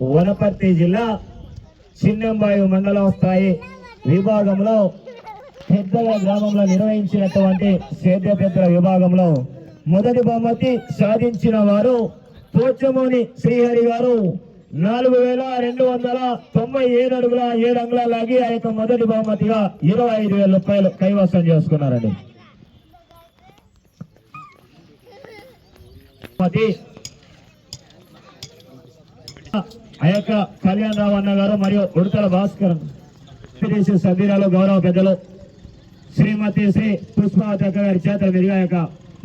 వనపర్తి జిల్లా చిన్నంబాయి మండలం స్థాయి విభాగంలో పెద్దల గ్రామంలో నిర్వహించినటువంటి సేద్య పెద్దల విభాగంలో మొదటి బహుమతి సాధించిన వారు పోచమోని శ్రీహరి గారు. నాలుగు వేల రెండు వందల తొంభై ఏడు అడుగుల ఏడు అంగుళాలు లాగి ఆ యొక్క మొదటి బహుమతిగా ఇరవై ఐదు వేల రూపాయలు కైవసం చేసుకున్నారండి. బహుమతి ఆ యొక్క కళ్యాణ్ రావు అన్న గారు మరియు ఉడతల భాస్కర్ సభ్యురాలు గౌరవ పెద్దలు. శ్రీమతి శ్రీ పుష్పావతి అక్క గారి చేత మీదుగా యొక్క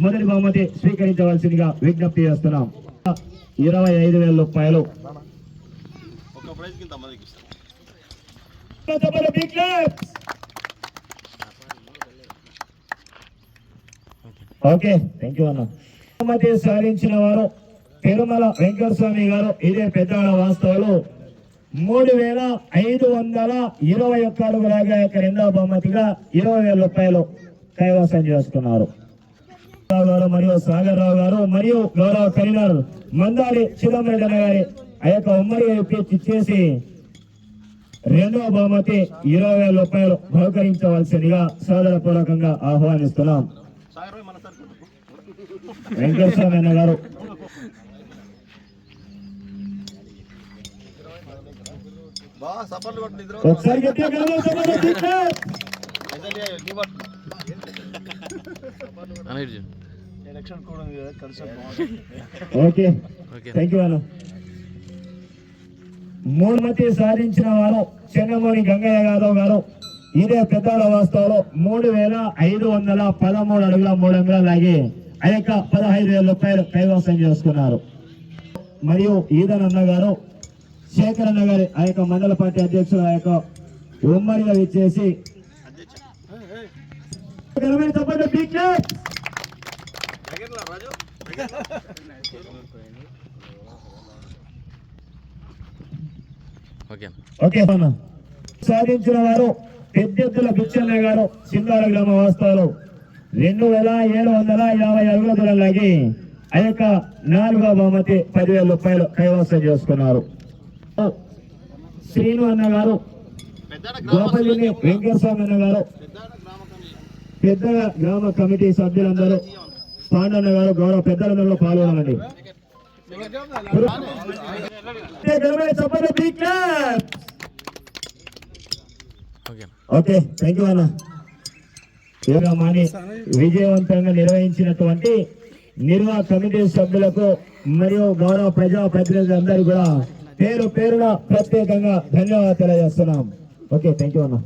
మొదటి బహుమతి స్వీకరించవలసిందిగా విజ్ఞప్తి చేస్తున్నాం. ఇరవై ఐదు వేల రూపాయలు. ఓకే థ్యాంక్ యూ అన్న. బహుమతి సాధించిన వారు తిరుమల వెంకట స్వామి గారు ఇదే పెద్దవాళ్ళ వాస్తవాలు. మూడు వేల ఐదు వందల ఇరవై ఒక్క అడుగులాగా యొక్క రెండవ బహుమతిగా ఇరవై వేల రూపాయలు కైవసం చేసుకున్నారు. రావు గారు మరియు సాగర్ రావు గారు మరియు గౌరవ కరీంనగర్ మందాడి చిదంబరెడ్డి అన్న గారి ఆ యొక్క ఉమ్మడి ఇచ్చేసి రెండవ బహుమతి ఇరవై వేల రూపాయలు బహుకరించవలసిందిగా సోదర పూర్వకంగా ఆహ్వానిస్తున్నాం వెంకటస్వామి గారు. ఓకే. థ్యాంక్ యూ అన్న మూడు మతి సాధించిన వారు చెన్నమూరి గంగయ్య యాదవ్ గారు. ఇదే పెద్దల వాస్తవంలో. మూడు వేల ఐదు వందల పదమూడు అడుగుల మూడు అంగుళాలు లాగి ఆ యొక్క పదహైదు వేల రూపాయలు కైవసం చేసుకున్నారు. మరియు ఈదన్ అన్న గారు శేఖర్ అన్న గారి ఆ యొక్క మండల పార్టీ అధ్యక్షులు ఆ యొక్క ఉమ్మడిగా ఇచ్చేసి సాధించిన వారు పెద్దెత్తుల పిచ్చన్న గారు సింగార గ్రామ వాస్తవాలు. రెండు వేల ఏడు వందల యాభై అడుగుల దూరం లాగి ఆ యొక్క నాలుగో బహుమతి పదివేల రూపాయలు కైవసం చేసుకున్నారు. శ్రీను అన్న గారు గోపల్లిని వెంకటస్వామి అన్నగారు గ్రామ కమిటీ పెద్ద గ్రామ కమిటీ సభ్యులందరూ పాండన్న గారు గౌరవ పెద్దలందరూ పాల్గొనాలండి. ఓకే థ్యాంక్ యూ అన్న. యోగమాని విజయవంతంగా నిర్వహించినటువంటి నిర్వాహ కమిటీ సభ్యులకు మరియు గౌరవ ప్రజా ప్రతినిధులందరూ కూడా పేరు పేరున ప్రత్యేకంగా ధన్యవాదాలు తెలియజేస్తున్నాం. ఓకే థ్యాంక్ యూ అన్న.